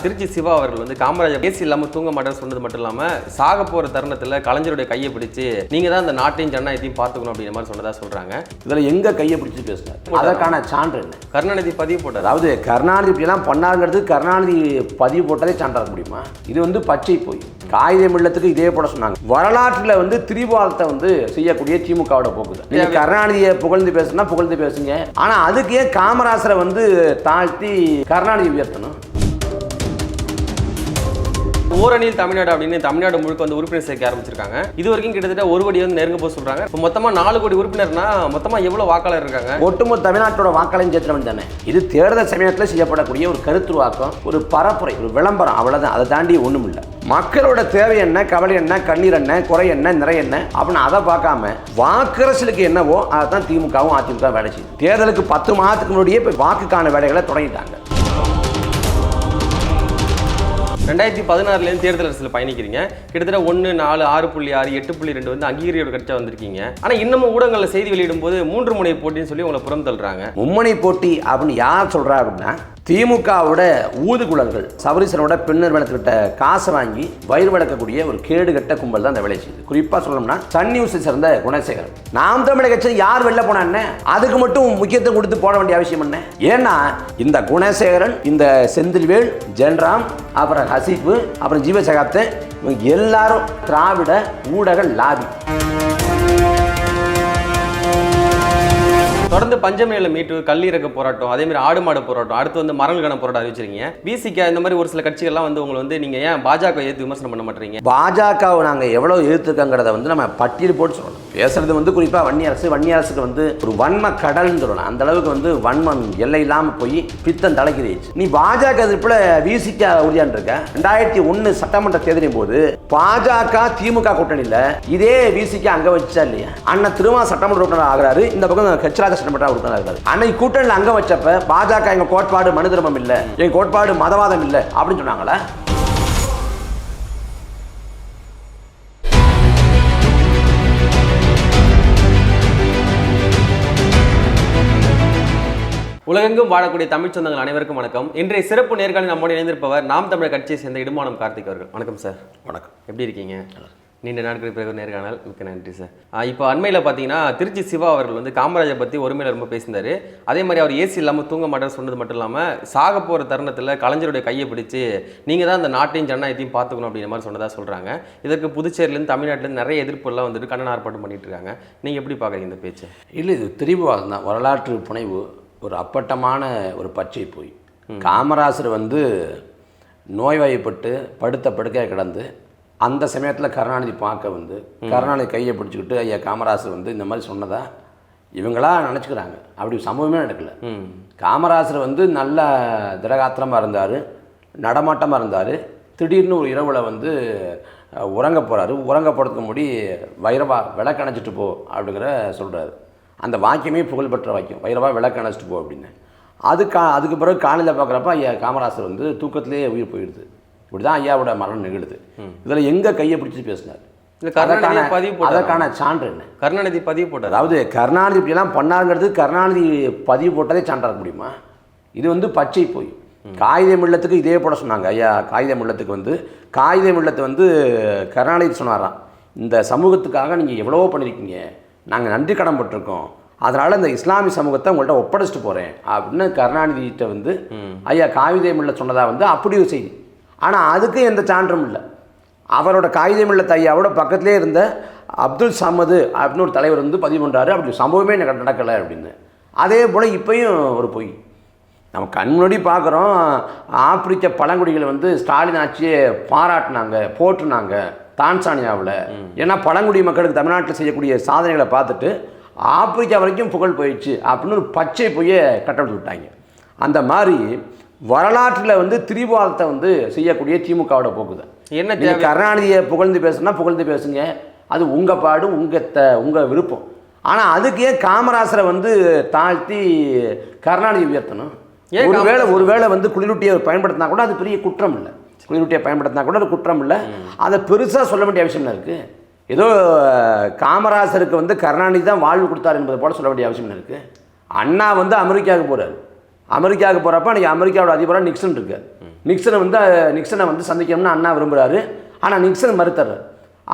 திருச்சி சிவா அவர்கள் வந்து காமராஜர் ஏசி இல்லாம தூங்க மாட்டேன்னு சொன்னது மட்டும் இல்லாம சாக போற தருணத்துல கலைஞருடைய கையை பிடிச்சு நீங்க தான் இந்த நாட்டையும் ஜனநாயகத்தையும் பார்த்துக்கணும் அப்படிங்கிற மாதிரி சொன்னதா சொல்றாங்க. இதில் எங்கே கையை பிடிச்சி பேசினார்? அதற்கான சான்று என்ன? கருணாநிதி பதிவு போட்டார்? அதாவது கருணாநிதி இப்படிலாம் பண்ணாருங்கிறது கருணாநிதி பதிவு போட்டதே சான்றாக முடியுமா? இது வந்து பச்சை போய். காகிதம் இல்லத்துக்கு இதே போட சொன்னாங்க. வரலாற்றில் வந்து திரிவாதத்தை வந்து செய்யக்கூடிய திமுகவோட போக்குது நீங்க கருணாநிதியை புகழ்ந்து பேசுனா புகழ்ந்து பேசுங்க. ஆனா அதுக்கு காமராசரை வந்து தாழ்த்தி கருணாநிதி உயர்த்தணும்? ஓரணியில் தமிழ்நாடு அப்படின்னு தமிழ்நாடு முழுக்க வந்து உறுப்பினர் சேர்க்க ஆரம்பிச்சிருக்காங்க. இது வரைக்கும் கிட்டத்தட்ட ஒரு கோடி வந்து நெருங்க போக சொல்றாங்க. இப்போ மொத்தமா நாலு கோடி உறுப்பினர்னா மொத்தமா எவ்வளவு வாக்காளர் இருக்காங்க? ஒட்டுமொத்த தமிழ்நாட்டோட வாக்காளர் சேர்த்தவன் தானே. இது தேர்தல் சமயத்தில் செய்யப்படக்கூடிய ஒரு கருத்துருவாக்கம் ஒரு பரப்புரை ஒரு விளம்பரம். அவ்வளவுதான். அதை தாண்டி ஒண்ணும் இல்லை. மக்களோட தேவை என்ன கவலை என்ன கண்ணீர் என்ன குறை என்ன நிறை என்ன அப்படின்னு அதை பார்க்காம வாக்கரசலுக்கு என்னவோ அதை தான் திமுகவும் அதிமுக வேலை செய்யும் தேர்தலுக்கு பத்து மாதத்துக்கு முன்னாடியே இப்போ வாக்குக்கான வேலைகளை தொடங்கிட்டாங்க. ரெண்டாயிரத்தி பதினாறுலேருந்து தேர்தல் அரசியல் பயணிக்கிறீங்க. கிட்டத்தட்ட ஒன்று நாலு ஆறு புள்ளி ஆறு எட்டு புள்ளி ரெண்டு வந்து அங்கீகரியோட கட்சியாக வந்திருக்கீங்க. ஆனால் இன்னமும் ஊடகங்களில் செய்தி வெளியிடும் போது மூன்று முனை போட்டின்னு சொல்லி உங்களை புறம் தள்ளுறாங்க. மும்மணி போட்டி அப்படின்னு யார் சொல்கிறா அப்படின்னா திமுகவோட ஊதுகுழல்கள் சபரிசனோட பெண் நிறுவனத்துக்கிட்ட காசை வாங்கி வயிறு வளர்க்கக்கூடிய ஒரு கேடுகட்ட கும்பல் தான் அந்த வேலை செய்யுது. குறிப்பாக சொல்லணும்னா சன் நியூஸை சேர்ந்த குணசேகரன் நாம் தமிழக கட்சி யார் வெளில போனான்னு அதுக்கு மட்டும் முக்கியத்துவம் கொடுத்து போட வேண்டிய அவசியம் என்ன? ஏன்னா இந்த குணசேகரன் இந்த செந்தில்வேல் ஜென்ராம் அப்புறம் ஹசீப்பு அப்புறம் ஜீவசகாப்தன் இவங்க எல்லாரும் திராவிட ஊடக லாபி. தொடர்ந்து பஞ்சமேல மீட்டு கல்லீரக போராட்டம் அதே மாதிரி ஆடு மாடு போராட்டம் அடுத்து வந்து மரல்கண போராட்டம் அறிவிச்சிருக்கீங்க. விசிக இந்த மாதிரி ஒரு சில கட்சிகள்லாம் வந்து உங்களை வந்து நீங்க ஏன் பாஜக எதிர்த்து விமர்சனம் பண்ண மாட்டீங்க பாஜகவை நாங்க எவ்வளவு எதிர்த்துக்கங்கிறத வந்து நம்ம பட்டியல் போட்டு சொல்லணும். பேசுறது வந்து குறிப்பா வன்னி அரசு வன்னி அரசுக்கு வந்து ஒரு வன்ம கடல்னு சொல்லணும். அந்த அளவுக்கு வந்து வன்மம் எல்லை இல்லாம போய் பித்தம் தலைக்கிறீச்சு நீ பாஜக எதிர்ப்புல விசிக்க உறுதியான் இருக்க. ரெண்டாயிரத்தி ஒன்று சட்டமன்ற தேர்தலின் போது பாஜக திமுக கூட்டணியில் இதே விசிக்க அங்க வச்சா இல்லையா? அண்ணன் திருமா சட்டமன்ற உறுப்பினர் ஆகிறாரு. இந்த பக்கம் சட்டமன்ற உறுப்பினர் ஆகிறாரு அன்னைக்கு கூட்டணியில் அங்கே வச்சப்ப பாஜக எங்க கோட்பாடு மனு தர்மம் இல்லை எங்க கோட்பாடு மதவாதம் இல்லை அப்படின்னு சொன்னாங்களா? உலகெங்கும் வாழக்கூடிய தமிழ் சொந்தங்கள் அனைவருக்கும் வணக்கம். இன்றைய சிறப்பு நேர்காணல் நம்மோடு இணைந்திருப்பவர் நாம் தமிழர் கட்சியை சேர்ந்த இடுமானம் கார்த்திக் அவர்கள். வணக்கம் சார். வணக்கம். எப்படி இருக்கீங்க? நீண்ட நாட்களுக்கு பிறகு நேர்காணல் மிக்க நன்றி சார் இப்போ அண்மையில் பார்த்தீங்கன்னா திருச்சி சிவா அவர்கள் வந்து காமராஜர் பற்றி ஒருமையில் ரொம்ப பேசியிருந்தாரு. அதே மாதிரி அவர் ஏசி இல்லாமல் தூங்க மாட்டேன்னு சொன்னது மட்டும் இல்லாமல் சாக போகிற தருணத்தில் கலைஞருடைய கையை பிடிச்சு நீங்கள் தான் இந்த நாட்டையும் ஜனநாயகத்தையும் பார்த்துக்கணும் அப்படிங்கிற மாதிரி சொன்னதாக சொல்கிறாங்க இதற்கு புதுச்சேரியிலேருந்து தமிழ்நாட்டிலேருந்து நிறைய எதிர்ப்புலாம் வந்துட்டு கண்டன ஆர்ப்பாட்டம் பண்ணிட்டு இருக்காங்க. நீங்கள் எப்படி பார்க்குறீங்க இந்த பேச்சு? இல்லை இது திரிபுவாதம் தான். வரலாற்று புனைவு ஒரு அப்பட்டமான ஒரு பச்சை போய். காமராசர் வந்து நோய்வாய்ப்பட்டு படுத்த படுக்கையாக கிடந்து அந்த சமயத்தில் கருணாநிதி பார்க்க வந்து கருணாநிதி கையை பிடிச்சிக்கிட்டு ஐயா காமராசர் வந்து இந்த மாதிரி சொன்னதா? இவங்களா நினச்சிக்கிறாங்க. அப்படி சம்பவமே நடக்கல. காமராசர் வந்து நல்ல திரகாத்திரமாக இருந்தார் நடமாட்டமாக இருந்தார். திடீர்னு ஒரு இரவில் வந்து உறங்க போகிறாரு உறங்க போகிறதுக்கு முடி வைரவா விளக்கு அணைச்சிட்டு போ அப்படிங்கிற சொல்கிறாரு அந்த வாக்கியமே புகழ்பெற்ற வாக்கியம். வைரவா விளக்கு அணைச்சிட்டு போ அப்படின்னு. அது கா அதுக்கு பிறகு காலையில் பார்க்குறப்ப ஐயா காமராசர் வந்து தூக்கத்திலேயே உயிர் போயிடுது. இப்படி தான் ஐயாவோட மரணம் நிகழுது. இதில் எங்கே கையை பிடிச்சி பேசினார்? அதற்கான- பதிவு? அதற்கான சான்று என்ன? கருணாநிதி பதிவு போட்டார்? அதாவது கருணாநிதி இப்படிலாம் பண்ணாருங்கிறது கருணாநிதி பதிவு போட்டதே சான்றாக முடியுமா? இது வந்து பச்சை போய். காகிதம் இல்லத்துக்கு இதே போட சொன்னாங்க ஐயா. காகிதம் இல்லத்துக்கு வந்து காகிதம் இல்லத்தை வந்து கருணாநிதி சொன்னாராம். இந்த சமூகத்துக்காக நீங்கள் எவ்வளவோ பண்ணியிருக்கீங்க நாங்கள் நன்றி கடன் பட்டிருக்கோம். அதனால் இந்த இஸ்லாமிய சமூகத்தை உங்கள்கிட்ட ஒப்படைச்சிட்டு போகிறேன் அப்படின்னு கருணாநிதிகிட்ட வந்து ஐயா காகிதம் இல்ல சொன்னதா வந்து அப்படி ஒரு செய்தி. ஆனால் அதுக்கு எந்த சான்றும் இல்லை. அவரோட காகிதமில்ல தையாவோட பக்கத்திலே இருந்த அப்துல் சமது அப்படின்னு ஒரு தலைவர் வந்து பதிவு பண்ணுறாரு அப்படி சம்பவமே எனக்கு நடக்கலை அப்படின்னு. அதே போல் இப்பயும் ஒரு பொய். நம்ம கண் முன்னாடி பார்க்குறோம் ஆப்பிரிக்க பழங்குடிகளை வந்து ஸ்டாலின் ஆட்சியை பாராட்டினாங்க போற்றுனாங்க தான்சானியாவில். ஏன்னா பழங்குடி மக்களுக்கு தமிழ்நாட்டில் செய்யக்கூடிய சாதனைகளை பார்த்துட்டு ஆப்பிரிக்கா வரைக்கும் புகழ் போயிடுச்சு அப்படின்னு ஒரு பச்சை பொய்யை கட்டவிழ்த்து விட்டாங்க. அந்த மாதிரி வரலாற்றில் வந்து திரிவாதத்தை வந்து செய்யக்கூடிய திமுகவோட போக்குது என்ன கருணாநிதியை புகழ்ந்து பேசுனா புகழ்ந்து பேசுங்க. அது உங்க பாடு உங்க த உங்க விருப்பம். ஆனா அதுக்கு ஏன் காமராசரை வந்து தாழ்த்தி கருணாநிதி உயர்த்தணும். ஒருவேளை ஒருவேளை வந்து குளிரூட்டியை பயன்படுத்தினா கூட அது பெரிய குற்றம் இல்லை. குளிரூட்டியை பயன்படுத்தினா கூட அது குற்றம் இல்லை. அதை பெருசா சொல்ல வேண்டிய அவசியம் என்ன இருக்கு ஏதோ காமராசருக்கு வந்து கருணாநிதி தான் வாழ்வு கொடுத்தார் என்பது போல சொல்ல வேண்டிய அவசியம் என்ன இருக்கு அண்ணா வந்து அமெரிக்காவுக்கு போறாரு. அமெரிக்காவுக்கு போகிறப்ப அன்றைக்கி அமெரிக்காவோட அதிபராக நிக்சன் இருக்கார் நிக்சனை வந்து நிக்சனை வந்து சந்திக்கணும்னு அண்ணா விரும்புகிறாரு ஆனால் நிக்சன் மறுத்தர்றாரு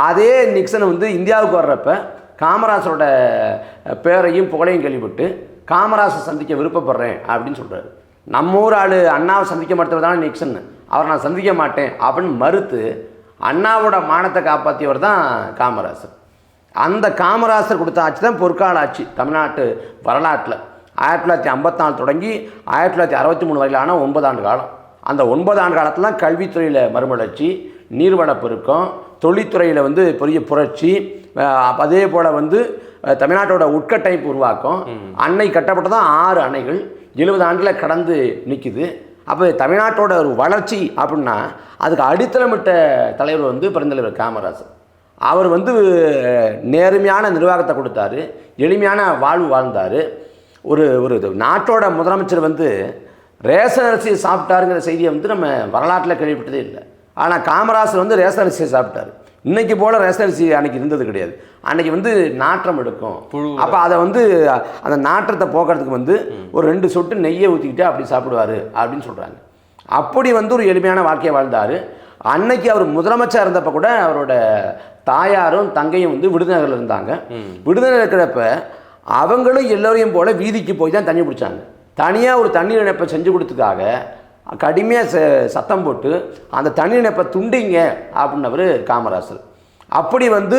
அதே நிக்சனை வந்து இந்தியாவுக்கு வர்றப்ப காமராசரோட பேரையும் புகழையும் கேள்விப்பட்டு காமராசர் சந்திக்க விருப்பப்படுறேன் அப்படின்னு சொல்கிறாரு நம்ம ஊர் ஆள் அண்ணாவை சந்திக்க மாட்டவர் நிக்சன். அவரை நான் சந்திக்க மாட்டேன் அப்படின்னு மறுத்து அண்ணாவோட மானத்தை காப்பாற்றியவர் தான் காமராசர். அந்த காமராசர் கொடுத்த ஆட்சி தான் பொற்கால ஆட்சி தமிழ்நாட்டு வரலாற்றில். ஆயிரத்தி தொள்ளாயிரத்தி ஐம்பத்தாலு தொடங்கி ஆயிரத்தி தொள்ளாயிரத்தி அறுபத்தி மூணு வரையிலான ஒன்பது ஆண்டு காலம். அந்த ஒன்பது ஆண்டு காலத்தில் கல்வித்துறையில் மறுமலர்ச்சி நீர்வள பெருக்கம் தொழில்துறையில் வந்து பெரிய புரட்சி அதே போல் வந்து தமிழ்நாட்டோட உட்கட்டமைப்பு உருவாக்கம். அணை கட்டப்பட்டதான் ஆறு அணைகள். எழுபது ஆண்டில் கடந்து நிற்குது அப்போ தமிழ்நாட்டோட ஒரு வளர்ச்சி அப்படின்னா அதுக்கு அடித்தளமிட்ட தலைவர் வந்து பெருந்தலைவர் காமராஜர் அவர் வந்து நேர்மையான நிர்வாகத்தை கொடுத்தாரு. எளிமையான வாழ்வு வாழ்ந்தார். ஒரு ஒரு நாட்டோட முதலமைச்சர் வந்து ரேஷன் அரிசி சாப்பிட்டாருங்கிற செய்தியை வந்து நம்ம வரலாற்றில் கேள்விப்பட்டதே இல்லை. ஆனால் காமராசர் வந்து ரேஷன் அரிசியை சாப்பிட்டாரு. இன்னைக்கு போல் ரேஷன் அரிசி அன்னைக்கு இருந்தது கிடையாது. அன்னைக்கு வந்து நாற்றம் எடுக்கும். அப்போ அதை வந்து அந்த நாற்றத்தை போக்குறதுக்கு வந்து ஒரு ரெண்டு சொட்டு நெய்யை ஊற்றிக்கிட்டு அப்படி சாப்பிடுவார் அப்படின்னு சொல்கிறாங்க அப்படி வந்து ஒரு எளிமையான வாழ்க்கையை வாழ்ந்தார். அன்னைக்கு அவர் முதலமைச்சர் இருந்தப்ப கூட அவரோட தாயாரும் தங்கையும் வந்து விடுதநகரில் இருந்தாங்க. விடுதலை இருக்கிறப்ப அவங்களும் எல்லோரையும் போல வீதிக்கு போய் தான் தண்ணி பிடிச்சாங்க. தனியாக ஒரு தண்ணீர் இணைப்பை செஞ்சு கொடுத்ததுக்காக கடுமையாக சத்தம் போட்டு அந்த தண்ணீர் இணைப்பை துண்டிங்க அப்படின்னவர் காமராசர். அப்படி வந்து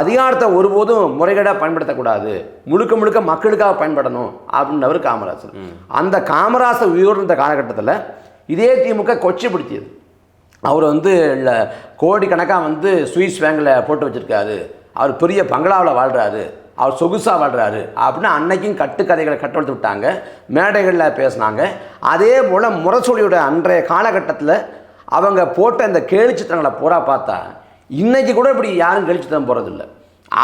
அதிகாரத்தை ஒருபோதும் முறைகேடாக பயன்படுத்தக்கூடாது. முழுக்க முழுக்க மக்களுக்காக பயன்படணும் அப்படின்னவர் காமராசர். அந்த காமராசர் உயிர்ந்த காலகட்டத்தில் இதே திமுக கொச்சைப்படுத்தியது அவர் வந்து இல்லை கோடிக்கணக்காக வந்து சுவிஸ் பேங்கில் போட்டு வச்சுருக்காரு. அவர் பெரிய பங்களாவில் வாழ்கிறாரு அவர் சொகுசாக வாழ்கிறாரு அப்படின்னு அன்னைக்கும் கட்டுக்கதைகளை கட்டெடுத்து விட்டாங்க. மேடைகளில் பேசினாங்க. அதே போல் முரசொலியோட அன்றைய காலகட்டத்தில் அவங்க போட்ட இந்த கேலிச்சித்திரங்களை பூரா பார்த்தா இன்றைக்கி கூட இப்படி யாரும் கேலிச்சித்திரம் போகிறதில்ல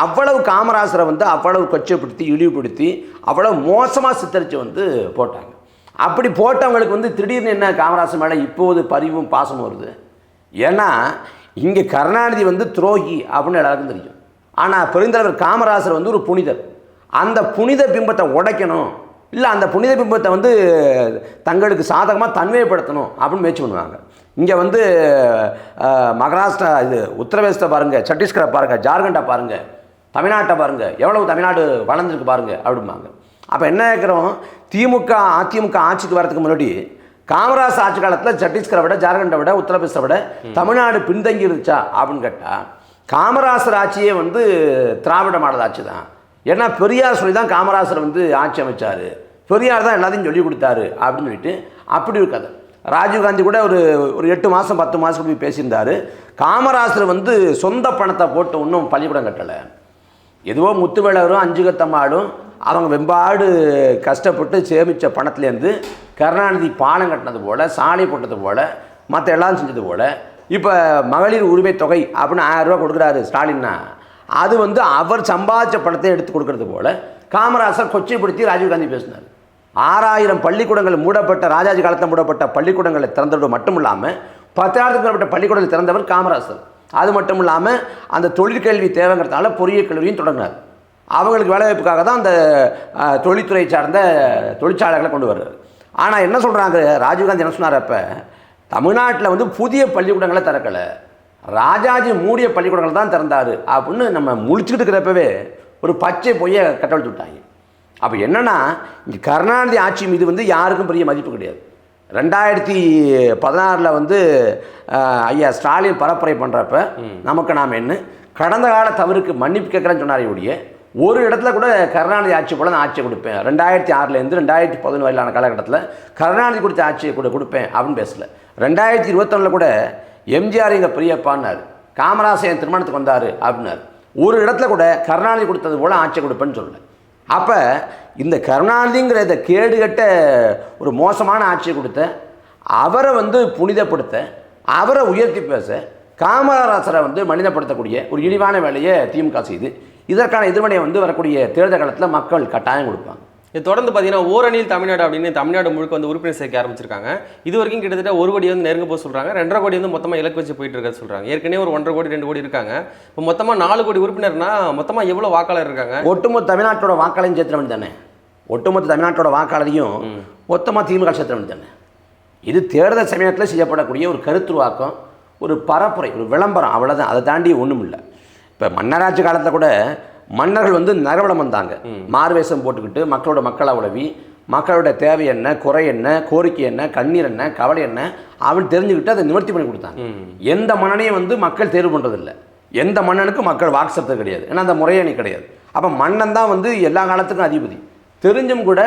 அவ்வளவு காமராசரை வந்து அவ்வளவு கொச்சைப்படுத்தி இழிவுபடுத்தி அவ்வளவு மோசமாக சித்தரித்து வந்து போட்டாங்க. அப்படி போட்டவங்களுக்கு வந்து திடீர்னு என்ன காமராசர் மேலே இப்போது பரிவும் பாசமும் வருது? ஏன்னா இங்கே கருணாநிதி வந்து துரோகி அப்படின்னு எல்லாருக்கும் தெரியும். ஆனால் பெருந்தலைவர் காமராசர் வந்து ஒரு புனிதர். அந்த புனித பிம்பத்தை உடைக்கணும். இல்லை அந்த புனித பிம்பத்தை வந்து தங்களுக்கு சாதகமாக தன்மைப்படுத்தணும் அப்படின்னு முயற்சி பண்ணுவாங்க. இங்கே வந்து மகாராஷ்டிரா இது உத்தரப்பிரதேசத்தை பாருங்கள் சத்தீஸ்கரை பாருங்கள் ஜார்க்கண்டை பாருங்கள் தமிழ்நாட்டை பாருங்கள் எவ்வளவு தமிழ்நாடு வளர்ந்துருக்கு பாருங்கள் அப்படிம்பாங்க. அப்போ என்ன கேட்குறோம்? திமுக அதிமுக ஆட்சிக்கு வரதுக்கு முன்னாடி காமராஜ் ஆட்சி காலத்தில் சத்தீஸ்கரை விட ஜார்க்கண்டை விட உத்தரப்பிரதேசத்தை விட தமிழ்நாடு பின்தங்கி இருந்துச்சா அப்படின்னு கேட்டால் காமராசர் ஆட்சியே வந்து திராவிட மாடல் ஆட்சி தான். ஏன்னா பெரியார் சொல்லி தான் காமராசர் வந்து ஆட்சி அமைச்சார். பெரியார் தான் எல்லாத்தையும் சொல்லி கொடுத்தாரு அப்படின்னு சொல்லிட்டு அப்படி ஒரு கதை. ராஜீவ்காந்தி கூட ஒரு ஒரு எட்டு மாதம் பத்து மாதம் போய் பேசியிருந்தார். காமராசர் வந்து சொந்த பணத்தை போட்டு ஒன்றும் பள்ளிக்கூடம் கட்டலை. எதுவோ முத்துவேலரும் அஞ்சுகத்தம்மாடும் அவங்க வெம்பாடு கஷ்டப்பட்டு சேமித்த பணத்துலேருந்து கருணாநிதி பாலம் கட்டினது போல் சாலை போட்டது போல் மற்ற எல்லாம் செஞ்சது போல் இப்போ மகளிர் உரிமை தொகை அப்படின்னு ஆயிரரூபா கொடுக்குறாரு ஸ்டாலின்னா அது வந்து அவர் சம்பாதிச்ச பணத்தை எடுத்து கொடுக்கறது போல் காமராசர் கொச்சைப்படுத்தி ராஜீவ்காந்தி பேசினார். ஆறாயிரம் பள்ளிக்கூடங்கள் மூடப்பட்ட ராஜாஜி காலத்தில் மூடப்பட்ட பள்ளிக்கூடங்களை திறந்தது மட்டும் இல்லாமல் பத்தாயிரத்துக்கு மேற்பட்ட பள்ளிக்கூடங்களை திறந்தவர் காமராசர். அது மட்டும் இல்லாமல் அந்த தொழிற்கல்வி தேவைங்கிறதுனால பொறியியல் கல்வியும் தொடங்கினார். அவங்களுக்கு வேலைவாய்ப்புக்காக தான் அந்த தொழில்துறை சார்ந்த தொழிற்சாலைகளை கொண்டு வர்றாரு. ஆனால் என்ன சொல்கிறாங்க ராஜீவ்காந்தி என்ன சொன்னார் அப்போ? தமிழ்நாட்டில் வந்து புதிய பள்ளிக்கூடங்களை திறக்கலை. ராஜாஜி மூடிய பள்ளிக்கூடங்கள் தான் திறந்தார். அப்படின்னு நம்ம முழிச்சுக்கிட்டு இருக்கிறப்பவே ஒரு பச்சை பொய்யை கட்டவிழ்த்து விட்டாங்க. அப்போ என்னன்னா இங்கே கருணாநிதி ஆட்சி மீது வந்து யாருக்கும் பெரிய மதிப்பு கிடையாது. ரெண்டாயிரத்தி பதினாறில் வந்து ஐயா ஸ்டாலின் பரப்புரை பண்ணுறப்ப நமக்கு நாம் என்ன? கடந்த கால தவறுக்கு மன்னிப்பு கேட்குறேன்னு சொன்னாரே ஒழிய ஒரு இடத்துல கூட கருணாநிதி ஆட்சி போல நான் ஆட்சியை கொடுப்பேன். ரெண்டாயிரத்தி ஆறுலேருந்து ரெண்டாயிரத்தி பதினொன்று வரையிலான காலகட்டத்தில் கருணாநிதி கொடுத்த ஆட்சியை கூட கொடுப்பேன் அப்படின்னு பேசல. ரெண்டாயிரத்தி இருபத்தொன்னில் கூட எம்ஜிஆர் எங்கள் பெரியப்பான்னார். காமராசர் என் திருமணத்துக்கு வந்தார் அப்படின்னார். ஒரு இடத்துல கூட கருணாநிதி கொடுத்தது போல் ஆட்சி கொடுப்பேன்னு சொல்லலை. அப்போ இந்த கருணாநிதிங்கிற இந்த கேடுகட்ட ஒரு மோசமான ஆட்சியை கொடுத்த அவரை வந்து புனிதப்படுத்த அவரை உயர்த்தி பேச காமராசரை வந்து மனிதப்படுத்தக்கூடிய ஒரு இழிவான வேலையை திமுக செய்து இதற்கான எதிர்வினையை வந்து வரக்கூடிய தேர்தல் காலத்தில் மக்கள் கட்டாயம் கொடுப்பாங்க. இது தொடர்ந்து பார்த்தீங்கன்னா ஓரணியில் தமிழ்நாடு அப்படின்னு தமிழ்நாடு முழுக்க வந்து உறுப்பினர் சேர்க்க ஆரம்பிச்சிருக்காங்க. இது வரைக்கும் கிட்டத்தட்ட ஒரு கோடி வந்து நெருங்க போக சொல்றாங்க. ரெண்டரை கோடி வந்து மொத்தமாக இலக்கு வச்சு போயிட்டு இருக்க சொல்றாங்க. ஏற்கனவே ஒரு ஒன்றரை கோடி ரெண்டு கோடி இருக்காங்க. இப்போ மொத்தமாக நாலு கோடி உறுப்பினர்னா மொத்தமாக எவ்வளோ வாக்காளர் இருக்காங்க? ஒட்டுமொத்த தமிழ்நாட்டோட வாக்காளரையும் சேர்த்துற வேண்டியது தானே? ஒட்டுமொத்த தமிழ்நாட்டோட வாக்காளரையும் மொத்தமாக திமுக சேர்த்துற வேண்டியது தானே? இது தேர்தல் சமயத்தில் செய்யப்படக்கூடிய ஒரு கருத்துருவாக்கம் ஒரு பரப்புரை ஒரு விளம்பரம் அவ்வளோதான் அதை தாண்டி ஒன்றும் இல்லை இப்போ மன்னராட்சி காலத்தில் கூட மன்னர்கள் வந்து நரவலம் வந்தாங்க. மார்வேஷம் போட்டுக்கிட்டு மக்களோட மக்களை உழவி மக்களோட தேவை என்ன குறை என்ன கோரிக்கை என்ன கண்ணீர் என்ன கவலை என்ன அவன் தெரிஞ்சுக்கிட்டு அதை நிவர்த்தி பண்ணி கொடுத்தாங்க. எந்த மன்னனையும் வந்து மக்கள் தேர்வு பண்ணுறதில்ல எந்த மன்னனுக்கும் மக்கள் வாக்கு செலுத்தது கிடையாது. ஏன்னா அந்த முறையே அன்னைக்கு கிடையாது. அப்போ மன்னன் தான் வந்து எல்லா காலத்துக்கும் அதிபதி. தெரிஞ்சும் கூட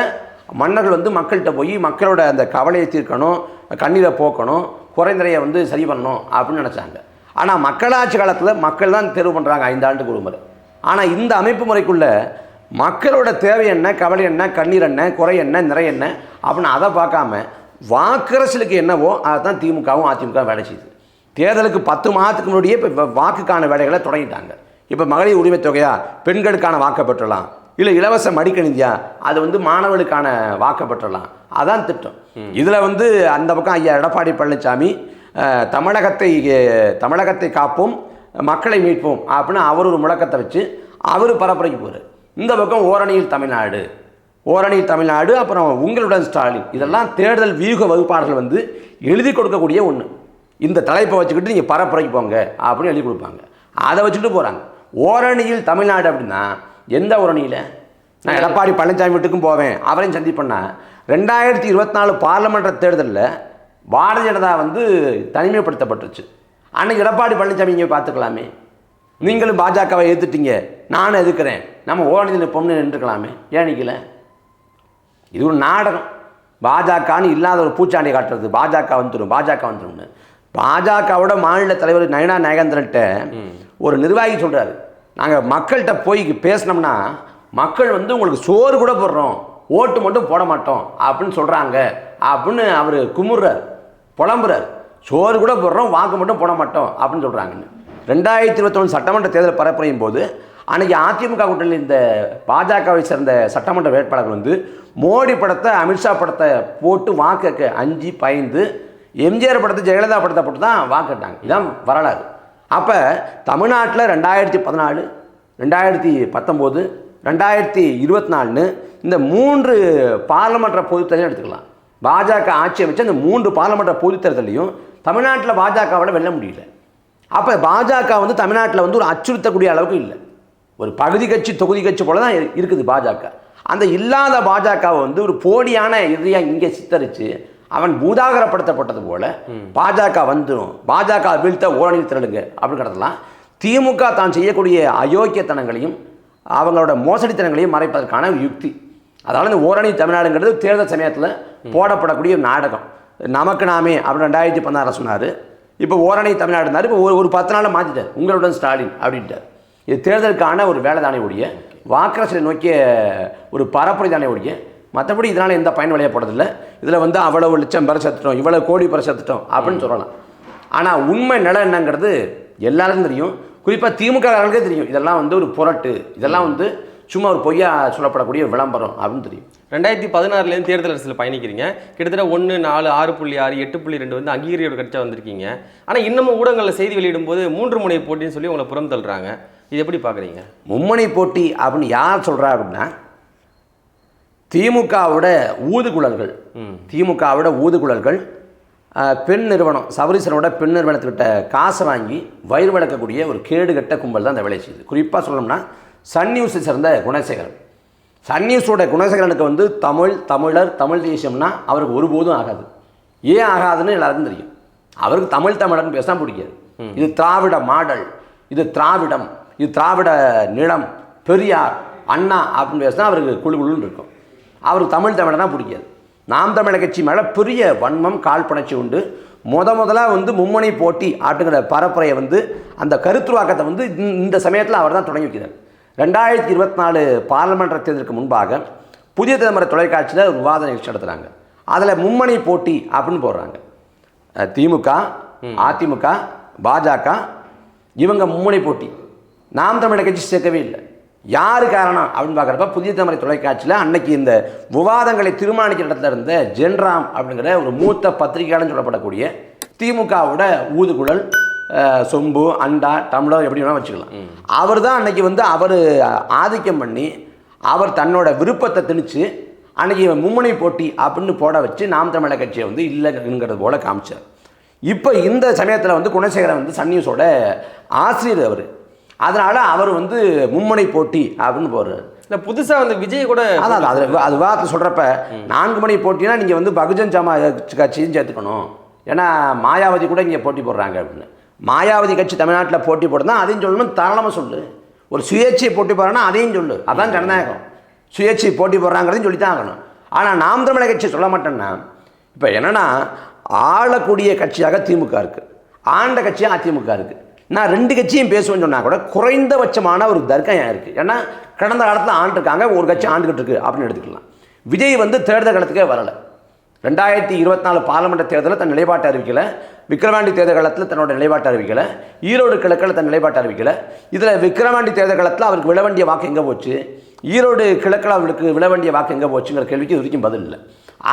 மன்னர்கள் வந்து மக்கள்கிட்ட போய் மக்களோட அந்த கவலையை தீர்க்கணும் கண்ணீரை போக்கணும் குறைநிறையை வந்து சரி பண்ணணும் அப்படின்னு நினச்சாங்க. ஆனால் மக்களாட்சி காலத்தில் மக்கள் தான் தேர்வு பண்ணுறாங்க ஐந்து ஆண்டுக்கு ஒரு முறை ஆனால் இந்த அமைப்பு முறைக்குள்ள மக்களோட தேவை என்ன கவலை என்ன கண்ணீர் என்ன குறை என்ன நிறை என்ன அப்படின்னு அதை பார்க்காம வாக்கரசலுக்கு என்னவோ அதை தான் திமுகவும் அதிமுக வேலை செய்யுது. தேர்தலுக்கு பத்து மாதத்துக்கு முன்னாடியே இப்போ வாக்குக்கான வேலைகளை தொடங்கிட்டாங்க. இப்போ மகளிர் உரிமை தொகையா பெண்களுக்கான வாக்கை பெற்றலாம். இல்லை இலவச மடிக்கணிதியா அது வந்து மாணவர்களுக்கான வாக்கை பெற்றலாம். அதான் திட்டம். இதில் வந்து அந்த பக்கம் ஐயா எடப்பாடி பழனிசாமி தமிழகத்தை தமிழகத்தை காப்போம் மக்களை மீட்போம் அப்படின்னு அவர் ஒரு முழக்கத்தை வச்சு அவர் பரப்புரைக்கு போகிறார் இந்த பக்கம் ஓரணியில் தமிழ்நாடு ஓரணியில் தமிழ்நாடு அப்புறம் உங்களுடன் ஸ்டாலின். இதெல்லாம் தேர்தல் வியூக வகுப்பாளர்கள் வந்து எழுதி கொடுக்கக்கூடிய ஒன்று இந்த தலைப்பை வச்சுக்கிட்டு நீங்கள் பரப்புரைக்கு போங்க அப்படின்னு எழுதி கொடுப்பாங்க. அதை வச்சுக்கிட்டு போகிறாங்க ஓரணியில் தமிழ்நாடு அப்படின்னா எந்த ஓரணியில்? நான் எடப்பாடி பழனிசாமி வீட்டுக்கும் போவேன். அவரையும் சந்திப்பேன்னா ரெண்டாயிரத்தி இருபத்தி நாலு பார்லமெண்ட் தேர்தலில் பாரதிய ஜனதா வந்து தனிமைப்படுத்தப்பட்டுருச்சு. அன்னைக்கு எடப்பாடி பழனிசாமி இங்கே பார்த்துக்கலாமே. நீங்களும் பாஜகவை எதிர்த்துட்டீங்க நானும் எதுக்குறேன்? நம்ம ஓரணியில் நிற்போம்னு நின்றுக்கலாமே. ஏன் நிற்கல இது ஒரு நாடகம். பாஜகன்னு இல்லாத ஒரு பூச்சாண்டி காட்டுறது. பாஜக வந்துடும் பாஜக வந்துடும்னு பாஜகவோட மாநில தலைவர் நயனா நாகேந்திரன்ட்ட ஒரு நிர்வாகி சொல்கிறாரு நாங்கள் மக்கள்கிட்ட போய் பேசினோம்னா மக்கள் வந்து உங்களுக்கு சோறு கூட போடுறோம். ஓட்டு மட்டும் போட மாட்டோம். அப்படின்னு சொல்கிறாங்க அப்படின்னு அவர் குமுறார் புலம்புறார். சோறு கூட போடுறோம் வாக்கு மட்டும் போட மாட்டோம் அப்படின்னு சொல்கிறாங்கன்னு ரெண்டாயிரத்தி இருபத்தொன்று சட்டமன்ற தேர்தல் பரப்புரையும் போது அன்றைக்கி அதிமுக கூட்டணியில் இந்த பாஜகவை சேர்ந்த சட்டமன்ற வேட்பாளர்கள் வந்து மோடி படத்தை அமித்ஷா படத்தை போட்டு வாக்கு அஞ்சு பயந்து எம்ஜிஆர் படத்தை ஜெயலலிதா படத்தை போட்டு தான் வாக்கிட்டாங்க இதான் வரலாறு. அப்போ தமிழ்நாட்டில் ரெண்டாயிரத்தி பதினாலு ரெண்டாயிரத்தி பத்தொம்போது ரெண்டாயிரத்தி இருபத்தி நாலுன்னு இந்த மூன்று பாராளுமன்ற பொதுத் எடுத்துக்கலாம். பாஜக ஆட்சி அமைச்ச இந்த மூன்று பாராளுமன்ற பொதுத் தேர்தலையும் தமிழ்நாட்டில் பாஜகவோட வெல்ல முடியல. அப்போ பாஜக வந்து தமிழ்நாட்டில் வந்து ஒரு அச்சுறுத்தக்கூடிய அளவுக்கு இல்லை. ஒரு பகுதி கட்சி தொகுதி கட்சி போல தான் இரு- இருக்குது பாஜக. அந்த இல்லாத பாஜகவை வந்து ஒரு போலியான எதிரியாக இங்கே சித்தரித்து அவன் பூதாகரப்படுத்தப்பட்டது போல பாஜக வந்துடும் பாஜக வீழ்த்த ஓரணியில் திரளுங்க அப்படின்னு கிடத்தலாம். திமுக தான் செய்யக்கூடிய அயோக்கியத்தனங்களையும் அவங்களோட மோசடித்தனங்களையும் மறைப்பதற்கான யுக்தி. அதனால் இந்த ஓரணி தமிழ்நாடுங்கிறது தேர்தல் சமயத்தில் போடப்படக்கூடிய ஒரு நாடகம். நமக்கு நாமே அப்படின்னு ரெண்டாயிரத்தி பதினாறு சொன்னார். இப்போ ஓரணி தமிழ்நாடுனாரு. இப்போ ஒரு ஒரு பத்து நாளில் மாற்றிட்டார் உங்களுடன் ஸ்டாலின் அப்படின்ட்டார். இது தேர்தலுக்கான ஒரு வேலை தானே ஒழிய நோக்கிய ஒரு பரப்புரை தானே ஒழிய மற்றபடி இதனால் எந்த பயன் விளையப்படுறதில்லை இதில் வந்து அவ்வளவு லட்சம் பெற சேர்த்துட்டோம் இவ்வளோ கோடி பெற செத்துட்டோம் அப்படின்னு சொல்லலாம். ஆனால் உண்மை நிலை என்னங்கிறது எல்லாருக்கும் தெரியும். குறிப்பாக திமுககாரங்களுக்கே தெரியும். இதெல்லாம் வந்து ஒரு புரட்டு. இதெல்லாம் வந்து சும்மா ஒரு பொய்யா சொல்லப்படக்கூடிய விளம்பரம் அப்படின்னு தெரியும். ரெண்டாயிரத்தி பதினாறுலேருந்து தேர்தல் அரசியல் பயணிக்கிறீங்க. கிட்டத்தட்ட ஒன்று நாலு ஆறு புள்ளி ஆறு எட்டு புள்ளி ரெண்டு வந்து அங்கீகரியோட கட்சியாக வந்திருக்கீங்க. ஆனால் இன்னமும் ஊடகங்களில் செய்தி வெளியிடும் போது மூன்று முனை போட்டின்னு சொல்லி உங்களை புறம் தள்ளுறாங்க. இது எப்படி பார்க்குறீங்க மும்மணி போட்டி அப்படின்னு யார் சொல்கிறா அப்படின்னா திமுகவோட ஊதுகுழல்கள். திமுகவோட ஊதுகுழல்கள். பெண் நிறுவனம் சபரிசனோட பெண் நிறுவனத்துக்கிட்ட காசை வாங்கி வயிறு வளர்க்கக்கூடிய ஒரு கேடுகட்ட கும்பல் தான் இந்த வேலை செய்யுது. குறிப்பாக சொல்லணும்னா சன் நியூஸை சேர்ந்த குணசேகரன். சன் நியூஸோட குணசேகரனுக்கு வந்து தமிழ் தமிழர் தமிழ் தேசியம்னா அவருக்கு ஒருபோதும் ஆகாது. ஏன் ஆகாதுன்னு எல்லாருக்கும் தெரியும். அவருக்கு தமிழ் தமிழன் பேசினா பிடிக்காது. இது திராவிட மாடல் இது திராவிடம் இது திராவிட நிலம் பெரியார் அண்ணா அப்படின்னு பேசினா அவருக்கு குழு குழுன்னு இருக்கும். அவருக்கு தமிழ் தமிழனா பிடிக்காது. நாம் தமிழர் கட்சி மேலே பெரிய வன்மம் காழ்ப்புணர்ச்சி உண்டு. முத முதலாக வந்து மும்மணி போட்டி ஆட்டுங்கிற பரப்புரையை வந்து அந்த கருத்துருவாக்கத்தை வந்து இந்த- இந்த சமயத்தில் அவர் தான் தொடங்கி வைக்கிறார். ரெண்டாயிரத்தி இருபத்தி நாலு பாராளுமன்ற தேர்தலுக்கு முன்பாக புதிய தலைமுறை தொலைக்காட்சியில் ஒரு விவாத நிகழ்ச்சி நடத்துகிறாங்க அதில் மும்மணி போட்டி அப்படின்னு போடுறாங்க. திமுக அதிமுக பாஜக இவங்க மும்முனை போட்டி. நாம் தமிழர் கட்சி சேர்க்கவே இல்லை. யார் காரணம் அப்படின்னு பார்க்குறப்ப புதிய தலைமுறை தொலைக்காட்சியில் அன்னைக்கு இந்த விவாதங்களை தீர்மானிக்கிற இடத்துல இருந்த ஜென்ராம் அப்படிங்கிற ஒரு மூத்த பத்திரிகையாளன் சொல்லப்படக்கூடிய திமுகவோட ஊதுகுழல் சொம்பு அண்டா டம்ளர் எப்படி வேணால் வச்சுக்கலாம். அவர் தான் அன்னைக்கு வந்து அவர் ஆதிக்கம் பண்ணி அவர் தன்னோட விருப்பத்தை திணிச்சு அன்னைக்கு மும்முனை போட்டி அப்படின்னு போட வச்சு நாம் தமிழர் கட்சியை வந்து இல்லைங்கிறது போல காமிச்சார். இப்போ இந்த சமயத்தில் வந்து குணசேகரன் வந்து சன் நியூஸோட ஆசிரியர் அவர். அதனால் அவர் வந்து மும்முனை போட்டி அப்படின்னு போடுறாரு. இல்ல புதுசா வந்து விஜய் கூட அதான் அது அது- விவாதத்தை சொல்கிறப்ப நான்கு மணி போட்டினா நீங்கள் வந்து பகுஜன் சமா கட்சியும் சேர்த்துக்கணும். ஏன்னா மாயாவதி கூட இங்கே போட்டி போடுறாங்க அப்படின்னு. மாயாவதி கட்சி தமிழ்நாட்டில் போட்டி போடுறதா அதையும் சொல்லணும் தாராளமாக சொல்லு. ஒரு சுயேட்சை போட்டி போடுறேன்னா அதையும் சொல்லு. அதான் ஜனநாயகம். சுயேட்சை போட்டி போடுறாங்கிறதையும் சொல்லி தான் ஆகணும். ஆனால் நாம் தமிழக கட்சி சொல்ல மாட்டேன்னா இப்போ என்னென்னா ஆளக்கூடிய கட்சியாக திமுக இருக்குது ஆண்ட கட்சியாக அதிமுக இருக்குது நான் ரெண்டு கட்சியும் பேசுவேன்னு சொன்னால் கூட குறைந்தபட்சமான ஒரு தர்க்கம் இருக்குது ஏன்னா கடந்த காலத்தில் ஆண்டிருக்காங்க ஒரு கட்சி ஆண்டுகிட்டு இருக்குது அப்படின்னு எடுத்துக்கலாம். விஜய் வந்து தேர்தல் காலத்துக்கே வரலை. ரெண்டாயிரத்தி இருபத்தி நாலு பாராளுமன்ற தேர்தலில் தன் நிலைப்பாட்டை அறிவிக்கலை. விக்கிரவாண்டி தேர்தல் காலத்தில் தன்னோட நிலைப்பாட்டை அறிவிக்கலை. ஈரோடு கிழக்கில் தன் நிலைப்பாட்டை அறிவிக்கலை. இதில் விக்கிரவாண்டி தேர்தல் காலத்தில் அவருக்கு விழ வேண்டிய வாக்கு எங்கே போச்சு? ஈரோடு கிழக்கில் அவருக்கு விழ வேண்டிய வாக்கு எங்கே போச்சுங்கிற கேள்விக்கு இது வரைக்கும் பதில் இல்லை.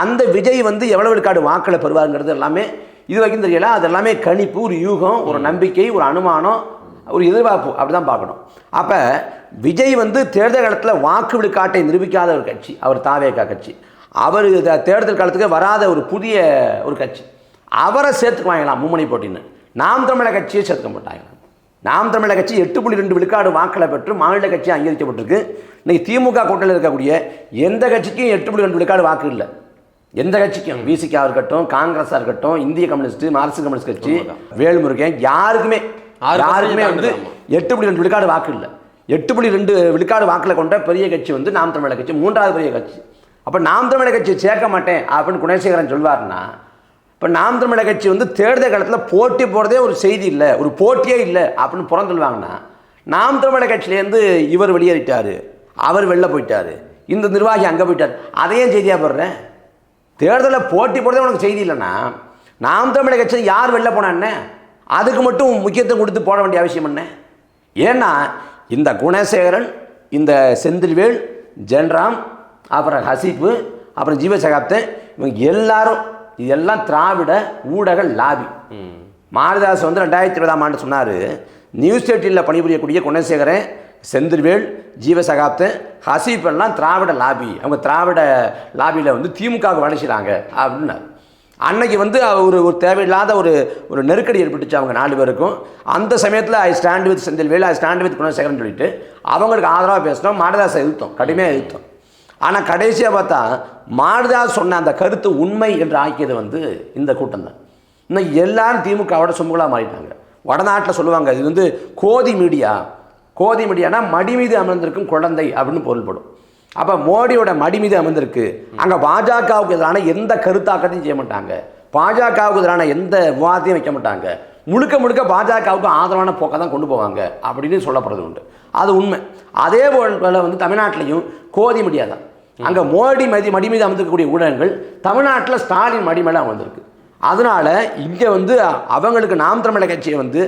அந்த விஜய் வந்து எவ்வளவு விழுக்காடு வாக்களை பெறுவாருங்கிறது எல்லாமே இது வரைக்கும் தெரியல. அது எல்லாமே கணிப்பு ஒரு யூகம் ஒரு நம்பிக்கை ஒரு அனுமானம் ஒரு எதிர்பார்ப்பு. அப்படி தான் பார்க்கணும். அப்போ விஜய் வந்து தேர்தல் காலத்தில் வாக்கு விழுக்காட்டை நிரூபிக்காத ஒரு கட்சி. அவர் தாவேக்கா கட்சி. அவர் தேர்தல் காலத்துக்கு வராத ஒரு புதிய ஒரு கட்சி. அவரை சேர்த்துக்குவாங்களாம் மும்மணி போட்டின்னு. நாம் தமிழக கட்சியை சேர்த்துக்க மாட்டாங்க. நாம் தமிழக கட்சி எட்டு புள்ளி ரெண்டு விழுக்காடு வாக்களை பெற்று மாநில கட்சி அங்கீகரிக்கப்பட்டிருக்கு. இன்னைக்கு திமுக கூட்டணியில் இருக்கக்கூடிய எந்த கட்சிக்கும் எட்டு புள்ளி ரெண்டு விழுக்காடு வாக்கு இல்லை. எந்த கட்சிக்கும்? விசிகா இருக்கட்டும் காங்கிரஸாக இருக்கட்டும் இந்திய கம்யூனிஸ்ட் மார்க்சிஸ்ட் கம்யூனிஸ்ட் கட்சி வேல்முருகன் யாருக்குமே யாருக்குமே வந்து எட்டு புள்ளி ரெண்டு விழுக்காடு வாக்கு இல்லை. எட்டு புள்ளி ரெண்டு விழுக்காடு வாக்கில் கொண்ட பெரிய கட்சி வந்து நாம் தமிழக கட்சி மூன்றாவது பெரிய கட்சி. அப்போ நாம் தமிழக கட்சி சேர்க்க மாட்டேன் அப்படின்னு குணசேகரன் சொல்வார்னா இப்போ நாம் தமிழக கட்சி வந்து தேர்தல் காலத்தில் போட்டி போகிறதே ஒரு செய்தி இல்லை ஒரு போட்டியே இல்லை அப்படின்னு புறந்தல்வாங்கன்னா நாம் தமிழக கட்சியிலேருந்து இவர் வெளியேறிட்டார் அவர் வெளில போயிட்டார் இந்த நிர்வாகி அங்கே போயிட்டார். அதையும் செய்தியாக போடுறேன்? தேர்தலில் போட்டி போடுறதே உனக்கு செய்தி இல்லைன்னா நாம் தமிழக கட்சியில் யார் வெளில போனான்னு அதுக்கு மட்டும் முக்கியத்துவம் கொடுத்து போட வேண்டிய அவசியம் என்ன? ஏன்னா இந்த குணசேகரன் இந்த செந்தில்வேல் ஜென்ராம் அப்புறம் ஹசீப்பு அப்புறம் ஜீவசகாப்தன் இவங்க எல்லாரும் இதெல்லாம் திராவிட ஊடக லாபி. மாரிதாஸ் வந்து ரெண்டாயிரத்தி இருபதாம் ஆண்டு சொன்னார் நியூஸ் எயிட்டில் பணிபுரியக்கூடிய குணசேகரன் செந்தில்வேல் ஜீவசகாப்தன் ஹசீப் எல்லாம் திராவிட லாபி. அவங்க திராவிட லாபியில் வந்து திமுகவுக்கு வேலை செய்கிறாங்க அப்படின்னாரு. அன்னைக்கு வந்து ஒரு ஒரு தேவையில்லாத ஒரு ஒரு நெருக்கடி ஏற்பட்டுச்சு அவங்க நாலு பேருக்கும். அந்த சமயத்தில் I stand with Senthilvel I stand with Gunasekaran சொல்லிட்டு அவங்களுக்கு ஆதரவாக பேசினோம் மாரிதாஸை எதிர்த்தோம் கடுமையாக எதிர்த்தோம் ஆனால் கடைசியாக பார்த்தா மாரிதாஸ் சொன்ன அந்த கருத்து உண்மை என்று ஆக்கியது வந்து இந்த கூட்டம் தான் இன்னும் எல்லாரும் திமுகவோட சுமூகலாக மாறிட்டாங்க. வடநாட்டில் சொல்லுவாங்க இது வந்து கோதி மீடியா. கோதி மீடியானா மடி மீது அமர்ந்திருக்கும் குழந்தை அப்படின்னு பொருள்படும். அப்போ மோடியோட மடி மீது அமர்ந்திருக்கு. அங்கே பாஜகவுக்கு எதிரான எந்த கருத்தாக்கத்தையும் செய்ய மாட்டாங்க. பாஜகவுக்கு எதிரான எந்த விவாதத்தையும் வைக்க மாட்டாங்க. முழுக்க முழுக்க பாஜகவுக்கு ஆதரவான போக்கை தான் கொண்டு போவாங்க அப்படின்னு சொல்லப்படுறது உண்டு. அது உண்மை. அதே போல வந்து தமிழ்நாட்டிலையும் கோதி மீடியா தான். அங்கே மோடி மதி மடி மீது அமர்ந்திருக்கக்கூடிய ஊடகங்கள் தமிழ்நாட்டில் ஸ்டாலின் மடி மேலே அமர்ந்திருக்கு. அதனால இங்கே வந்து அவங்களுக்கு நாம் தமிழக கட்சியை வந்து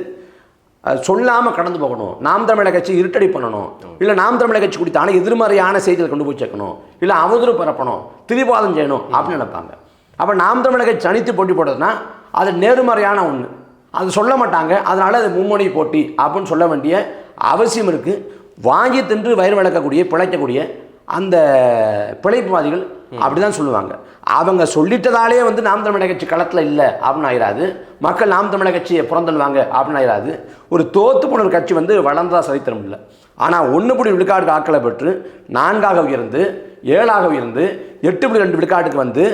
சொல்லாமல் கடந்து போகணும். நாம் தமிழக கட்சி இருட்டடி பண்ணணும். இல்லை நாம் தமிழக கட்சி குறித்தான எதிர்மறையான செய்திகளை கொண்டு போய் சேர்க்கணும். இல்லை அவதூறு பரப்பணும். திரிபாதம் செய்யணும் அப்படின்னு நினைப்பாங்க. அப்போ நாம் தமிழக கட்சி அனைத்து போட்டி போடுறதுன்னா அது நேர்மறையான ஒன்று அது சொல்ல மாட்டாங்க. அதனால் அது மும்மொழி போட்டி அப்படின்னு சொல்ல வேண்டிய அவசியம் இருக்குது வாங்கி தின்று வயிறு வளர்க்கக்கூடிய பிழைக்கக்கூடிய அந்த பிழைப்புவாதிகள் அப்படி தான் சொல்லுவாங்க. அவங்க சொல்லிட்டதாலே வந்து நாம் தமிழக கட்சி களத்தில் இல்லை அப்படின்னு ஆயிராது. மக்கள் நாம் தமிழக கட்சியை புறந்தள்ளுவாங்க அப்படின்னு ஆயிராது. ஒரு தோத்து போன ஒரு கட்சி வந்து வளர்ந்தா சரித்திரம் இல்லை ஆனால் ஒன்று புள்ளி விழுக்காடு ஆக்களை பெற்று நான்காக உயர்ந்து ஏழாக உயர்ந்து எட்டு புள்ளி ரெண்டு விழுக்காட்டுக்கு வந்து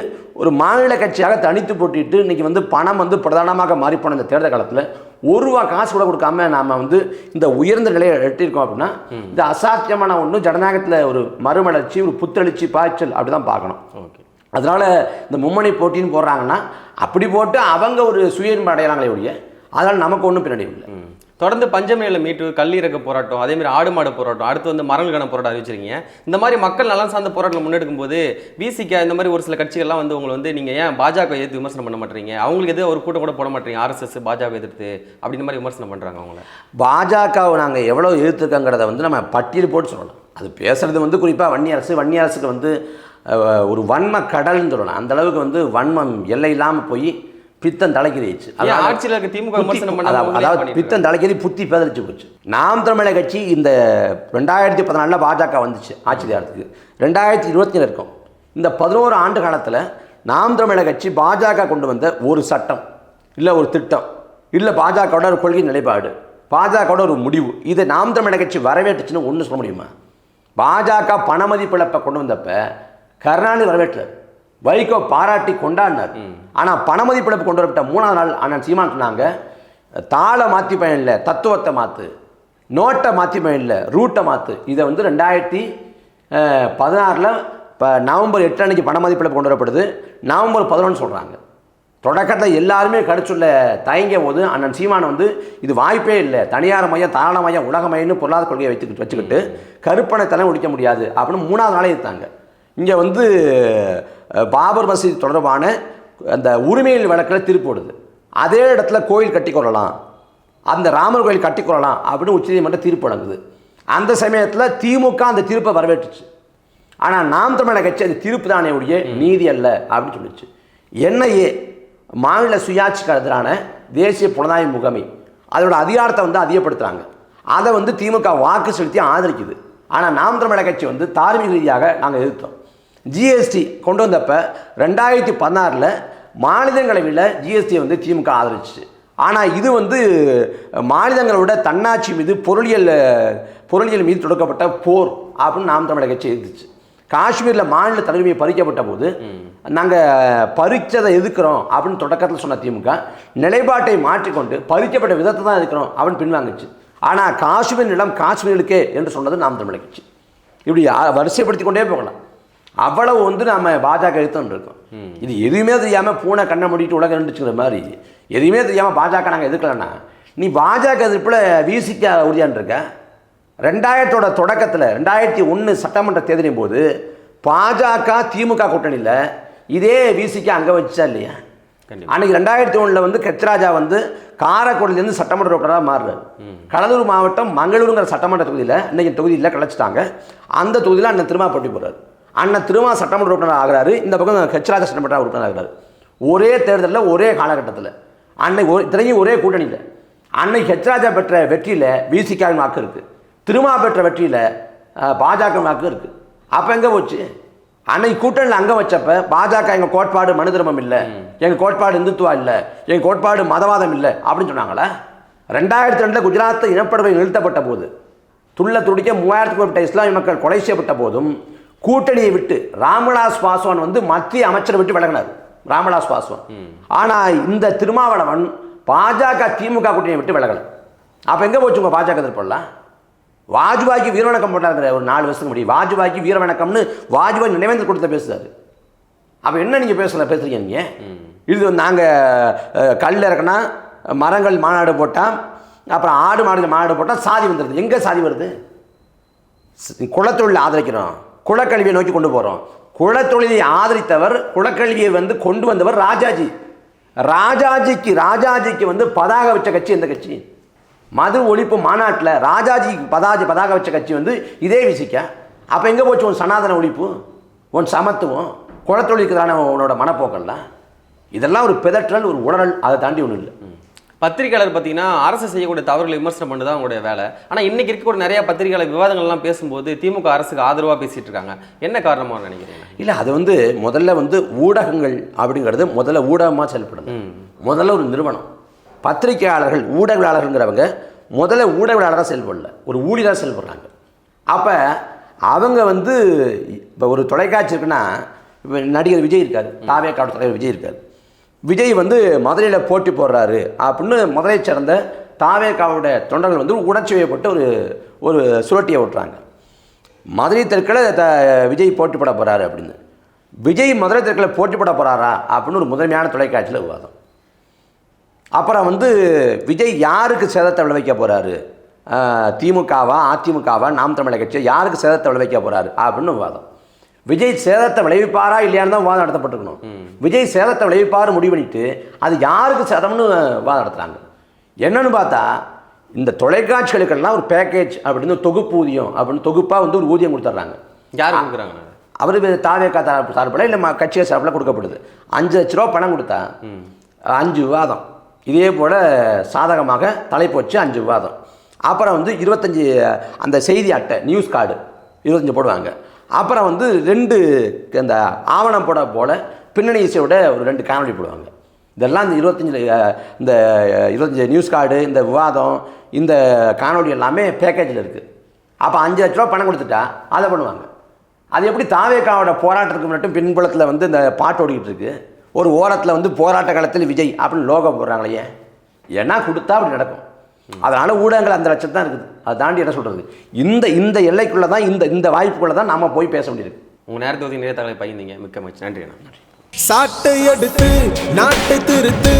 ஒரு மாநில கட்சியாக தனித்து போட்டிட்டு இன்றைக்கி வந்து பணம் வந்து பிரதானமாக மாறிப்போன இந்த தேர்தல் காலத்தில் ஒரு ரூபா காசு கூட கொடுக்காம நாம வந்து இந்த உயர்ந்த நிலையை எட்டியிருக்கோம் அப்படின்னா இந்த அசாத்தியமான ஒன்று ஜனநாயகத்தில் ஒரு மறுமலர்ச்சி ஒரு புத்தெழுச்சி பாய்ச்சல் அப்படி தான் பார்க்கணும். ஓகே. அதனால் இந்த மும்மணி போட்டின்னு போடுறாங்கன்னா அப்படி போட்டு அவங்க ஒரு சுயன்பு அடைகிறாங்களே ஒழிய அதனால் நமக்கு ஒன்றும் பின்னாடி இல்லை. தொடர்ந்து பஞ்சமேல மீட்டு கல்லீரக போராட்டம் அதே மாதிரி ஆடு மாடு போராட்டம் அடுத்து வந்து மரல்கண போராட்டம் அறிவிச்சிருக்கீங்க. இந்த மாதிரி மக்கள் நலன் சார்ந்த போராட்டம் முன்னெடுக்கும் போது விசிக இந்த மாதிரி ஒரு சில கட்சிகள்லாம் வந்து உங்களை வந்து நீங்க ஏன் பாஜக எதிர்த்து விமர்சனம் பண்ண மாட்டீங்க? அவங்களுக்கு எதிராக ஒரு கூட்டம் கூட போட மாட்டீங்க ஆர்எஸ்எஸ் பாஜக எதிர்த்து? அப்படின்ற மாதிரி விமர்சனம் பண்றாங்க அவங்கள. பாஜகவை நாங்கள் எவ்வளோ எதிர்த்துருக்கங்கிறத வந்து நம்ம பட்டியல் போட்டு சொல்லலாம் அது பேசுறது வந்து குறிப்பாக வன்னி அரசு வன்னி அரசுக்கு வந்து ஒரு வன்ம கடல்னு சொல்லலாம் அந்த அளவுக்கு வந்து வன்மம் எல்லை இல்லாமல் போய் பித்தம் தலைக்கிறீச்சு ஆட்சியில் இருக்க திமுக விமர்சனம் அதாவது பித்தம் தலைக்கறி புத்தி பேதலிச்சு போச்சு. நாம் தமிழக கட்சி இந்த ரெண்டாயிரத்தி பதினாலில் பாஜக வந்துச்சு ஆட்சி அதிகாரத்துக்கு ரெண்டாயிரத்தி இருபத்தி இருக்கும். இந்த பதினோரு ஆண்டு காலத்தில் நாம் தமிழக கட்சி பாஜக கொண்டு வந்த ஒரு சட்டம் இல்லை ஒரு திட்டம் இல்லை பாஜகவோட ஒரு கொள்கை நிலைப்பாடு பாஜகவோட ஒரு முடிவு இதை நாம் தமிழக கட்சி வரவேற்றுச்சுன்னு ஒன்று சொல்ல முடியுமா? பாஜக பணமதிப்பிழப்பை கொண்டு வந்தப்ப கருணாநிதி வரவேற்றார். வைகோ பாராட்டி கொண்டாடினார். ஆனால் பணமதிப்பிழப்பு கொண்டு வரப்பட்ட மூணாவது நாள் அண்ணன் சீமான் சொன்னாங்க தாளை மாற்றி பயன் இல்லை தத்துவத்தை மாற்று நோட்டை மாற்றி பயன் இல்லை ரூட்டை மாற்று இதை வந்து ரெண்டாயிரத்தி பதினாறில் இப்போ நவம்பர் எட்டு அன்னைக்கு பணமதிப்பிழப்பு கொண்டு வரப்படுது. நவம்பர் பதினொன்று சொல்கிறாங்க தொடக்கத்தில் எல்லாருமே கடிச்சுள்ள தயங்கிய போது அண்ணன் சீமான் வந்து இது வாய்ப்பே இல்லை தனியார் மையம் தாராள மையம் உலக மையம்னு பொருளாதார கொள்கையை வைத்துக்கிட்டு வச்சுக்கிட்டு கருப்பணை தலை ஒழிக்க முடியாது அப்படின்னு மூணாவது நாளே இருந்தாங்க இங்கே வந்து பாபர் மசீது தொடர்பான அந்த உரிமையில் வழக்கில் தீர்ப்பு அதே இடத்துல கோயில் கட்டிக்கொள்ளலாம் அந்த ராமர் கோயில் கட்டிக்கொள்ளலாம் அப்படின்னு உச்சநீதிமன்றம் தீர்ப்பு வழங்குது. அந்த சமயத்தில் திமுக அந்த தீர்ப்பை வரவேற்றுச்சு. ஆனால் நாம் தமிழக கட்சி அது தீர்ப்பு தானே ஒழிய நீதி அல்ல அப்படின்னு சொல்லுச்சு. என்ஐஏ மாநில சுயாட்சிக்கு எதிரான தேசிய புலனாய்வு முகமை அதோட அதிகாரத்தை வந்து அதிகப்படுத்துகிறாங்க அதை வந்து திமுக வாக்கு செலுத்தி ஆதரிக்குது. ஆனால் நாம் தமிழக கட்சி வந்து தார்மீக ரீதியாக நாங்கள் எதிர்த்தோம். ஜிஎஸ்டி கொண்டு வந்தப்ப ரெண்டாயிரத்தி பதினாறில் மாநிலங்களவையில் ஜிஎஸ்டியை வந்து திமுக ஆதரிச்சு ஆனால் இது வந்து மாநிலங்களோட தன்னாட்சி மீது பொருளியல் பொருளியல் மீது தொடுக்கப்பட்ட போர் அப்படின்னு நாம் தமிழக கட்சி எதிர்த்துச்சு. காஷ்மீரில் மாநில தலைமையை பறிக்கப்பட்ட போது நாங்கள் பறிச்சதை எதிர்க்கிறோம் அப்படின்னு தொடக்கத்தில் சொன்ன திமுக நிலைப்பாட்டை மாற்றிக்கொண்டு பறிக்கப்பட்ட விதத்தை தான் எதிர்க்கிறோம் அப்படின்னு பின்வாங்குச்சு. ஆனால் காஷ்மீர் நிலம் காஷ்மீருக்கே என்று சொன்னது நாம் தமிழக கட்சி. இப்படி வரிசைப்படுத்தி கொண்டே போகலாம். அவ்வளவு வந்து நம்ம பாஜக எதிர்த்துன்னு இருக்கோம் இது எதுவுமே தெரியாமல் பூனை கண்ணை மூடிட்டு உலகம் இருந்துச்சுங்கிற மாதிரி எதுவுமே தெரியாமல் பாஜக நாங்கள் எதிர்க்கலன்னா நீ பாஜக எதிர்ப்பில் விசிக்க உறுதியான் இருக்க? ரெண்டாயிரத்தோட தொடக்கத்தில் ரெண்டாயிரத்தி ஒன்று சட்டமன்ற தேர்தலின் போது பாஜக திமுக கூட்டணியில் இதே விசிக்க அங்கே வச்சா இல்லையா. அன்னைக்கு ரெண்டாயிரத்தி ஒன்றில் வந்து கத்ராஜா வந்து காரைக்குடியிலேருந்து சட்டமன்ற உறுப்பினராக மாறுறாரு. கடலூர் மாவட்டம் மங்களூருங்கிற சட்டமன்ற தொகுதியில் இன்னைக்கு தொகுதியில் கிளச்சிட்டாங்க அந்த தொகுதியில் அண்ணன் திருமா போட்டி போடுறாரு. அண்ணன் திருமா சட்டமன்ற உறுப்பினர் ஆகிறாரு. இந்த பக்கம் ஹெச்ராஜா சட்டமன்ற உறுப்பினர் ஆகிறாரு. ஒரே தேர்தலில் ஒரே காலகட்டத்தில். அன்னை ஒரு இத்தனையும் ஒரே கூட்டணியில். அன்னை ஹெச்ராஜா பெற்ற வெற்றியில் விசிகாவின் வாக்கு இருக்குது திருமா பெற்ற வெற்றியில் பாஜக வாக்கு இருக்குது அப்போ எங்கே போச்சு? அன்னைக்கு கூட்டணியில் அங்கே வச்சப்ப பாஜக எங்கள் கோட்பாடு மனு தர்மம் இல்லை. எங்கள் கோட்பாடு இந்துத்துவா இல்லை. எங்கள் கோட்பாடு மதவாதம் இல்லை. அப்படின்னு சொன்னாங்களே? ரெண்டாயிரத்தி ரெண்டில் குஜராத்தை இனப்படுகொலை நிறுத்தப்பட்ட போது துள்ள துடிக்க மூவாயிரத்துக்கு மேற்பட்ட இஸ்லாமிய மக்கள் கொலை செய்யப்பட்ட போதும் கூட்டணியை விட்டு ராமவிலாஸ் பாஸ்வான் வந்து மத்திய அமைச்சரை விட்டு விலகினார். ராமவிலாஸ் பாஸ்வான். ஆனால் இந்த திருமாவளவன் பாஜக திமுக கூட்டணியை விட்டு விலகலை. அப்போ எங்கே போச்சு உங்கள் பாஜக எதிர்ப்பெல்லாம்? வாஜ்பாய்க்கு வீரவணக்கம் போட்டாங்கிற ஒரு நாலு வருஷத்துக்கு முடியும் வாஜ்பாய்க்கு வீரவணக்கம்னு வாஜ்பாய் நினைவேந்தல் கொடுத்த பேசுறாரு. அப்போ என்ன நீங்கள் பேசல பேசுறீங்க நீங்கள் இது நாங்கள் கல் இறக்குனா மரங்கள் மாநாடு போட்டால் அப்புறம் ஆடு மாடு மாநாடு போட்டால் சாதி வந்துடுது எங்கே சாதி வருது? குலத்தொழிலை ஆதரிக்கிறோம். குலக்கல்வியை நோக்கி கொண்டு போகிறோம் குலத்தொழிலை ஆதரித்தவர் குலக்கல்வியை வந்து கொண்டு வந்தவர் ராஜாஜி. ராஜாஜிக்கு ராஜாஜிக்கு வந்து பதாக வச்ச கட்சி எந்த கட்சி? மது ஒழிப்பு மாநாட்டில் ராஜாஜிக்கு பதாஜி பதாக வச்ச கட்சி வந்து இதே விசிக்க. அப்போ எங்கே போச்சு உன் சனாதன ஒழிப்பு? உன் சமத்துவம்? குலத்தொழிலுக்குதான உன்னோட மனப்போக்கெல்லாம் இதெல்லாம் ஒரு பிதற்றல் ஒரு உணரல் அதை தாண்டி ஒன்றும் இல்லை. பத்திரிகையாளர் பார்த்தீங்கன்னா அரசு செய்யக்கூடிய தவறுகளை விமர்சனம் பண்ணு தான் அவங்களுடைய வேலை. ஆனால் இன்னைக்கு இருக்கக்கூடிய நிறைய பத்திரிகையாளர் விவாதங்கள்லாம் பேசும்போது திமுக அரசுக்கு ஆதரவாக பேசிட்டு இருக்காங்க. என்ன காரணமாக நினைக்கிறீங்க? இல்லை அது வந்து முதல்ல வந்து ஊடகங்கள் அப்படிங்கிறது முதல்ல ஊடகமாக செயல்படுது. முதல்ல ஒரு நிறுவனம். பத்திரிகையாளர்கள் ஊடகவியலாளர்கள்ங்கிறவங்க முதல்ல ஊடகவியலாளராக செயல்படல. ஒரு ஊழியராக செயல்படுறாங்க. அப்போ அவங்க வந்து இப்போ ஒரு தொலைக்காட்சி இருக்குன்னா இப்போ நடிகர் விஜய் இருக்காரு. தாவே காடு தலைவர் விஜய் இருக்காரு. விஜய் வந்து மதுரையில் போட்டி போடுறாரு அப்படின்னு மதுரை சேர்ந்த தாவேக்காவோட தொண்டர்கள் வந்து உணர்ச்சி வயப்பட்டு ஒரு ஒரு சுரட்டியை விட்டுறாங்க மதுரை தெற்கில் த விஜய் போட்டி போட போகிறாரு அப்படின்னு. விஜய் மதுரை தெற்கில் போட்டி போட போகிறாரா அப்படின்னு ஒரு முதன்மையான தொலைக்காட்சியில் விவாதம். அப்புறம் வந்து விஜய் யாருக்கு சேதத்தை விளைவிக்க போகிறாரு திமுகவா அதிமுகவா நாம் தமிழக கட்சியை? யாருக்கு சேதத்தை விளைவிக்க போகிறாரு அப்படின்னு விவாதம். விஜய் சேதத்தை விளைவிப்பாரா இல்லையான்னு தான் விவாதம் நடத்தப்பட்டிருக்கணும். விஜய் சேதத்தை விளைவிப்பாரு முடிவு பண்ணிட்டு அது யாருக்கு சேதம்னு விவாதம் நடத்துகிறாங்க என்னன்னு பார்த்தா இந்த தொலைக்காட்சிகளுக்கெல்லாம் ஒரு பேக்கேஜ் அப்படின்னு தொகுப்பு ஊதியம் அப்படின்னு தொகுப்பாக வந்து ஒரு ஊதியம் கொடுத்துட்றாங்க. யார் கொடுக்குறாங்க? அவர் தாவேக்கா தரப்பு சார்பில் இல்லை கட்சிகள் சார்பில் கொடுக்கப்படுது. அஞ்சு லட்ச ரூபா பணம் கொடுத்தா அஞ்சு விவாதம். இதே போல் சாதகமாக தலைப்பு வச்சு அஞ்சு விவாதம். அப்புறம் வந்து இருபத்தஞ்சி அந்த செய்தி அட்டை நியூஸ் கார்டு இருபத்தஞ்சி போடுவாங்க. அப்புறம் வந்து ரெண்டு இந்த ஆவணம் போட போல பின்னணி இசையோட ஒரு ரெண்டு காணொலி போடுவாங்க. இதெல்லாம் இந்த இருபத்தஞ்சில் இந்த இருபத்தஞ்சி நியூஸ் கார்டு இந்த விவாதம் இந்த காணொலி எல்லாமே பேக்கேஜில் இருக்குது அப்போ அஞ்சு லட்ச ரூபா பணம் கொடுத்துட்டா அதை பண்ணுவாங்க. அது எப்படி தாவேக்காவோட போராட்டத்துக்கு மட்டும் பின்புலத்தில் வந்து இந்த பாட்டு ஓடிக்கிட்டு இருக்கு? ஒரு ஓரத்தில் வந்து போராட்ட காலத்தில் விஜய் அப்படின்னு லோகம் போடுறாங்களே ஏன்னா கொடுத்தா அப்படி நடக்கும். அதனால் ஊடகங்கள் அந்த லட்சம் தான் இருக்குது. அதை தாண்டி என்ன சொல்கிறது இந்த இந்த எல்லைக்குள்ளே தான் இந்த இந்த வாய்ப்புக்குள்ளே தான் நம்ம போய் பேச வேண்டியிருக்கு. உங்கள் நேரத்தை ஒதுக்கி நிறைய தகவலை பகிர்ந்தீங்க. மிக்க மகிழ்ச்சி. நன்றி அண்ணா. சாட்டை எடுத்து நாட்டை திருத்து